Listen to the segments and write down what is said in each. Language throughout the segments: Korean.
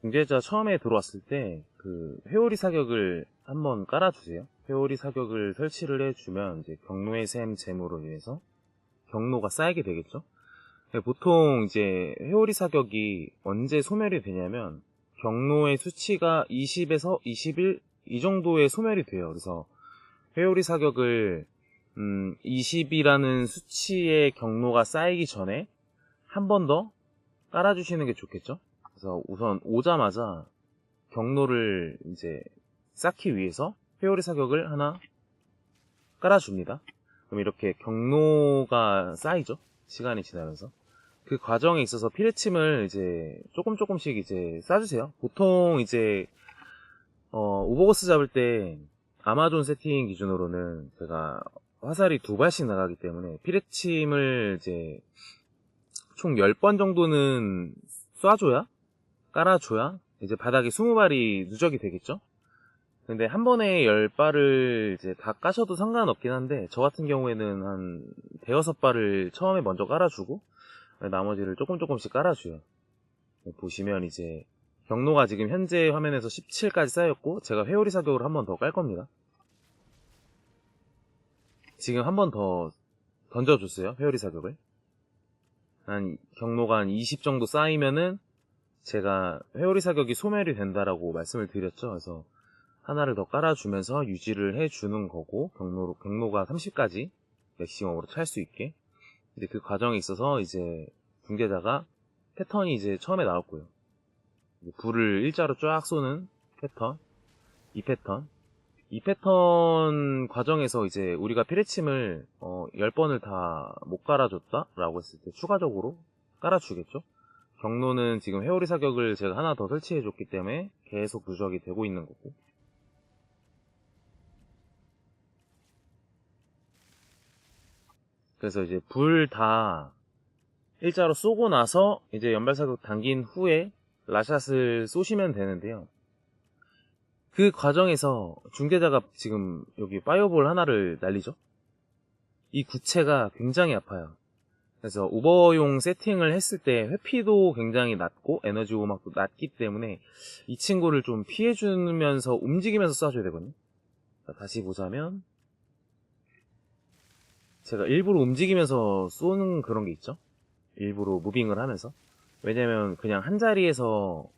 중개자 처음에 들어왔을 때 그 회오리 사격을 한번 깔아주세요. 회오리 사격을 설치를 해주면 이제 경로의 샘 잼으로 인해서 경로가 쌓이게 되겠죠. 네, 보통 이제 회오리 사격이 언제 소멸이 되냐면 경로의 수치가 20에서 21 이 정도의 소멸이 돼요. 그래서 회오리 사격을 음, 20이라는 수치의 경로가 쌓이기 전에 한 번 더 깔아주시는 게 좋겠죠. 그래서 우선 오자마자 경로를 이제 쌓기 위해서 회오리 사격을 하나 깔아줍니다. 그럼 이렇게 경로가 쌓이죠. 시간이 지나면서. 그 과정에 있어서 피레침을 이제 조금 조금씩 이제 싸주세요. 보통 이제 어, 우버거스 잡을 때 아마존 세팅 기준으로는 제가 화살이 두 발씩 나가기 때문에 피레침을 이제 총 10번 정도는 쏴줘야 깔아줘야 이제 바닥에 20발이 누적이 되겠죠? 근데 한 번에 10발을 이제 다 까셔도 상관없긴 한데 저 같은 경우에는 한 대여섯 발을 처음에 먼저 깔아주고 나머지를 조금 조금씩 깔아줘요. 보시면 이제 경로가 지금 현재 화면에서 17까지 쌓였고 제가 회오리 사격으로 한번 더 깔 겁니다. 지금 한 번 더 던져줬어요. 회오리 사격을. 한 경로가 한 20 정도 쌓이면은 제가 회오리 사격이 소멸이 된다라고 말씀을 드렸죠. 그래서 하나를 더 깔아주면서 유지를 해주는 거고 경로로 경로가 30까지 맥시멈으로 찰 수 있게. 이제 그 과정에 있어서 이제 중계자가 패턴이 이제 처음에 나왔고요. 불을 일자로 쫙 쏘는 패턴, 이 패턴, 이 패턴 과정에서 이제 우리가 피레침을 어, 10번을 다 못 깔아줬다라고 했을 때 추가적으로 깔아주겠죠? 경로는 지금 회오리 사격을 제가 하나 더 설치해줬기 때문에 계속 누적이 되고 있는 거고. 그래서 이제 불 다 일자로 쏘고 나서 이제 연발 사격 당긴 후에 라샷을 쏘시면 되는데요. 그 과정에서 중계자가 지금 여기 파이어볼 하나를 날리죠. 이 구체가 굉장히 아파요. 그래서 우버용 세팅을 했을 때 회피도 굉장히 낮고 에너지 오막도 낮기 때문에 이 친구를 좀 피해주면서 움직이면서 쏴줘야 되거든요. 자, 다시 보자면 제가 일부러 움직이면서 쏘는 그런 게 있죠. 일부러 무빙을 하면서 왜냐면 그냥 한 자리에서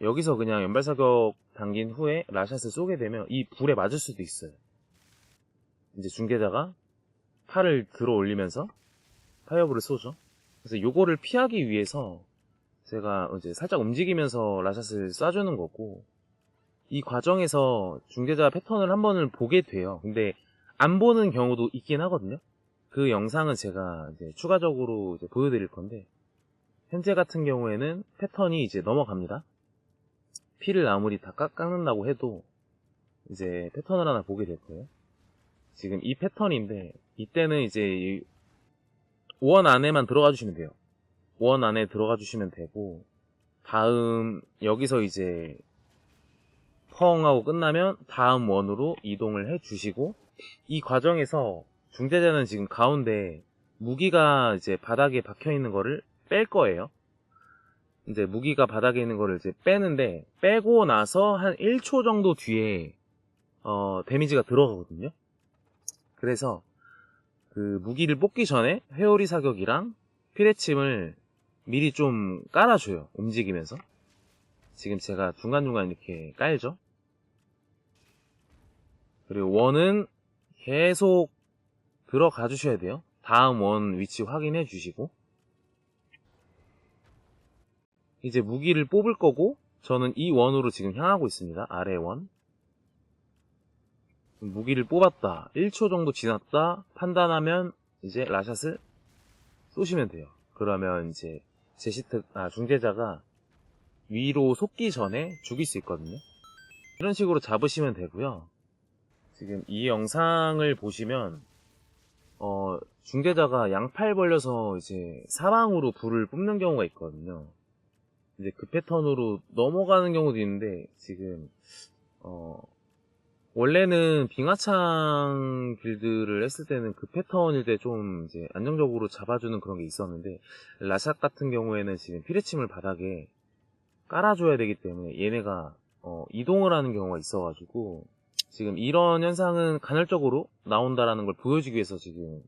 여기서 그냥 연발사격 당긴 후에 라샷을 쏘게 되면 이 불에 맞을 수도 있어요. 이제 중계자가 팔을 들어 올리면서 파이어볼을 쏘죠. 그래서 요거를 피하기 위해서 제가 이제 살짝 움직이면서 라샷을 쏴주는 거고 이 과정에서 중계자 패턴을 한 번을 보게 돼요. 근데 안 보는 경우도 있긴 하거든요. 그 영상은 제가 이제 추가적으로 이제 보여드릴 건데 현재 같은 경우에는 패턴이 이제 넘어갑니다. 피를 아무리 다 깎, 깎는다고 해도 이제 패턴을 하나 보게 될 거예요. 지금 이 패턴인데 이때는 이제 원 안에만 들어가 주시면 돼요. 원 안에 들어가 주시면 되고 다음 여기서 이제 펑 하고 끝나면 다음 원으로 이동을 해 주시고 이 과정에서 중재자는 지금 가운데 무기가 이제 바닥에 박혀 있는 거를 뺄 거예요. 이제 무기가 바닥에 있는 거를 이제 빼는데 빼고 나서 한 1초 정도 뒤에 어, 데미지가 들어가거든요. 그래서 그 무기를 뽑기 전에 회오리 사격이랑 피레침을 미리 좀 깔아줘요. 움직이면서. 지금 제가 중간중간 이렇게 깔죠. 그리고 원은 계속 들어가 주셔야 돼요. 다음 원 위치 확인해 주시고 이제 무기를 뽑을 거고 저는 이 원으로 지금 향하고 있습니다. 아래 원. 무기를 뽑았다. 1초 정도 지났다. 판단하면 이제 라샷을 쏘시면 돼요. 그러면 이제 제시트 아 중재자가 위로 솟기 전에 죽일 수 있거든요. 이런 식으로 잡으시면 되고요. 지금 이 영상을 보시면 어 중재자가 양팔 벌려서 이제 사방으로 불을 뿜는 경우가 있거든요. 이제 그 패턴으로 넘어가는 경우도 있는데 지금 어 원래는 빙하창 빌드를 했을 때는 그 패턴일 때 좀 이제 안정적으로 잡아주는 그런 게 있었는데 라샷 같은 경우에는 지금 피레침을 바닥에 깔아줘야 되기 때문에 얘네가 어, 이동을 하는 경우가 있어가지고 지금 이런 현상은 간헐적으로 나온다라는 걸 보여주기 위해서 지금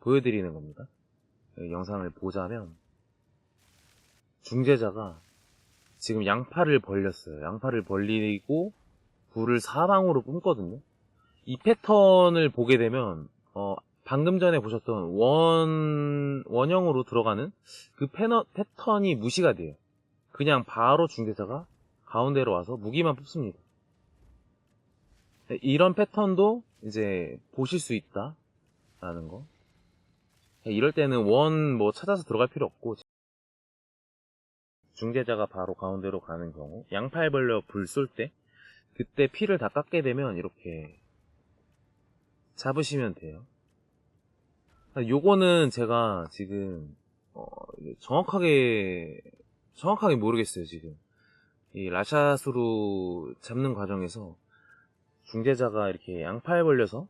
보여드리는 겁니다. 이 영상을 보자면 중재자가 지금 양팔을 벌렸어요. 양팔을 벌리고 불을 사방으로 뿜거든요. 이 패턴을 보게 되면 어, 방금 전에 보셨던 원 원형으로 들어가는 그 패너, 패턴이 무시가 돼요. 그냥 바로 중재자가 가운데로 와서 무기만 뽑습니다. 네, 이런 패턴도 이제 보실 수 있다라는 거. 네, 이럴 때는 원 뭐 찾아서 들어갈 필요 없고 중재자가 바로 가운데로 가는 경우 양팔 벌려 불 쏠 때 그때 피를 다 깎게 되면 이렇게 잡으시면 돼요. 요거는 제가 지금 어, 정확하게 정확하게 모르겠어요 지금 이 라샷으로 잡는 과정에서 중재자가 이렇게 양팔 벌려서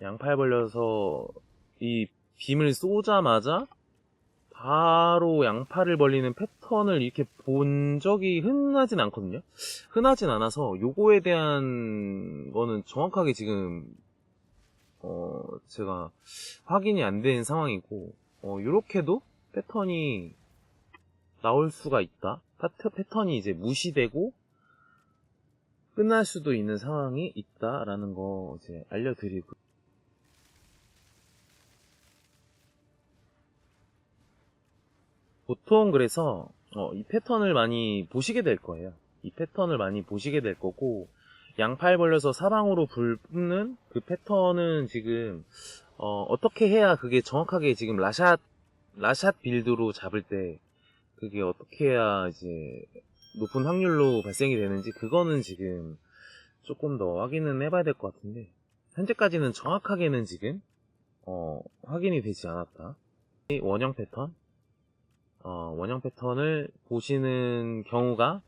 양팔 벌려서 이 빔을 쏘자마자 바로 양팔을 벌리는 패 턴을 이렇게 본 적이 흔하진 않거든요. 흔하진 않아서 요거에 대한 거는 정확하게 지금 어 제가 확인이 안 된 상황이고 어 요렇게도 패턴이 나올 수가 있다. 패턴이 이제 무시되고 끝날 수도 있는 상황이 있다라는 거 이제 알려드리고 보통 그래서 어, 이 패턴을 많이 보시게 될 거예요. 이 패턴을 많이 보시게 될 거고 양팔 벌려서 사방으로 불 뿜는 그 패턴은 지금 어, 떻게 해야 그게 정확하게 지금 라샷 라샷 빌드로 잡을 때 그게 어떻게 해야 이제 높은 확률로 발생이 되는지 그거는 지금 조금 더 확인은 해봐야 될 것 같은데 현재까지는 정확하게는 지금 어, 확인이 되지 않았다. 이 원형 패턴 어, 원형 패턴을 보시는 경우가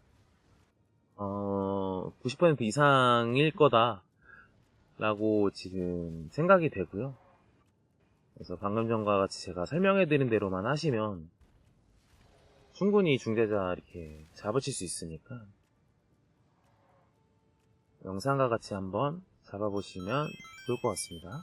어, 90% 이상일 거다라고 지금 생각이 되고요. 그래서 방금 전과 같이 제가 설명해 드린 대로만 하시면 충분히 중재자 이렇게 잡으실 수 있으니까 영상과 같이 한번 잡아보시면 좋을 것 같습니다.